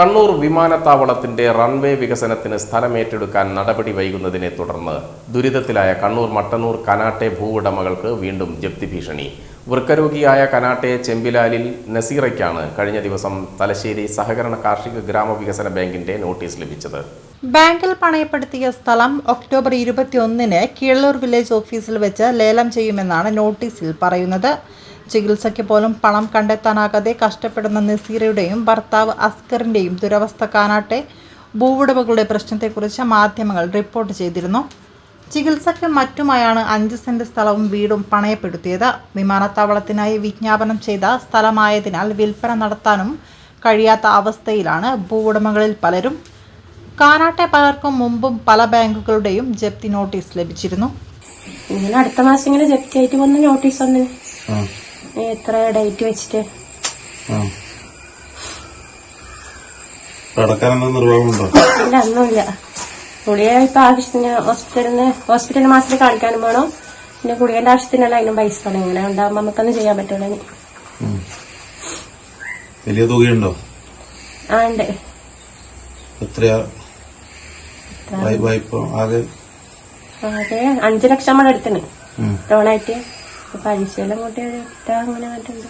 കണ്ണൂർ വിമാനത്താവളത്തിന്റെ റൺവേ വികസനത്തിന് സ്ഥലമേറ്റെടുക്കാൻ നടപടി വൈകുന്നതിനെ തുടർന്ന് ദുരിതത്തിലായ കണ്ണൂർ മട്ടന്നൂർ കനാട്ടെ ഭൂവുടമകൾക്ക് വീണ്ടും ജപ്തി ഭീഷണി. വൃക്കരോഗിയായ കനാട്ടെ ചെമ്പിലാലിൽ നസീറയ്ക്കാണ് കഴിഞ്ഞ ദിവസം തലശ്ശേരി സഹകരണ കാർഷിക ഗ്രാമവികസന ബാങ്കിന്റെ നോട്ടീസ് ലഭിച്ചത്. ബാങ്കിൽ പണയപ്പെടുത്തിയ സ്ഥലം ഒക്ടോബർ ഇരുപത്തിയൊന്നിന് കീഴലൂർ വില്ലേജ് ഓഫീസിൽ വെച്ച് ലേലം ചെയ്യുമെന്നാണ് നോട്ടീസിൽ പറയുന്നത്. ചികിത്സയ്ക്ക് പോലും പണം കണ്ടെത്താനാകാതെ കഷ്ടപ്പെടുന്ന നസീറയുടെയും ഭർത്താവ് അസ്കറിന്റെയും ദുരവസ്ഥ കാനാട്ടെ ഭൂവുടമകളുടെ പ്രശ്നത്തെക്കുറിച്ച് മാധ്യമങ്ങൾ റിപ്പോർട്ട് ചെയ്തിരുന്നു. ചികിത്സയ്ക്ക് മറ്റുമായാണ് അഞ്ച് സെന്റ് സ്ഥലവും വീടും പണയപ്പെടുത്തിയത്. വിമാനത്താവളത്തിനായി വിജ്ഞാപനം ചെയ്ത സ്ഥലമായതിനാൽ വിൽപ്പന നടത്താനും കഴിയാത്ത അവസ്ഥയിലാണ് ഭൂവുടമകളിൽ പലരും. കാനാട്ടെ പലർക്കും മുമ്പും പല ബാങ്കുകളുടെയും ജപ്തി നോട്ടീസ് ലഭിച്ചിരുന്നു. ഇങ്ങനെ അടുത്ത മാസം ഇങ്ങനെ ജപ്തി ആയിട്ട് വന്ന് നോട്ടീസ് വന്ന് എത്ര ഡേറ്റ് വെച്ചിട്ട്. ഇല്ല ഒന്നുമില്ല ഗുളിക ഇപ്പൊ ആവശ്യത്തിന് ഹോസ്പിറ്റലിൽ നിന്ന് ഹോസ്പിറ്റലിൽ മാസത്തിൽ കാണിക്കാനും വേണം. പിന്നെ ഗുളികന്റെ ആവശ്യത്തിനല്ല അതിനും പൈസ വേണം. ഇങ്ങനെ ഉണ്ടാകുമ്പോ നമുക്കൊന്നും ചെയ്യാൻ പറ്റുള്ളൂ വലിയ തുകയുണ്ടോ? ആ ഉണ്ട്. എത്രയാ? വായ്പ ആകെ? അഞ്ചു ലക്ഷം നമ്മൾ എടുത്തിന് ഉം. ലോണായിട്ട്. പലിശയെല്ലാം കൂട്ടി ഒരു അങ്ങനെ മറ്റുണ്ട്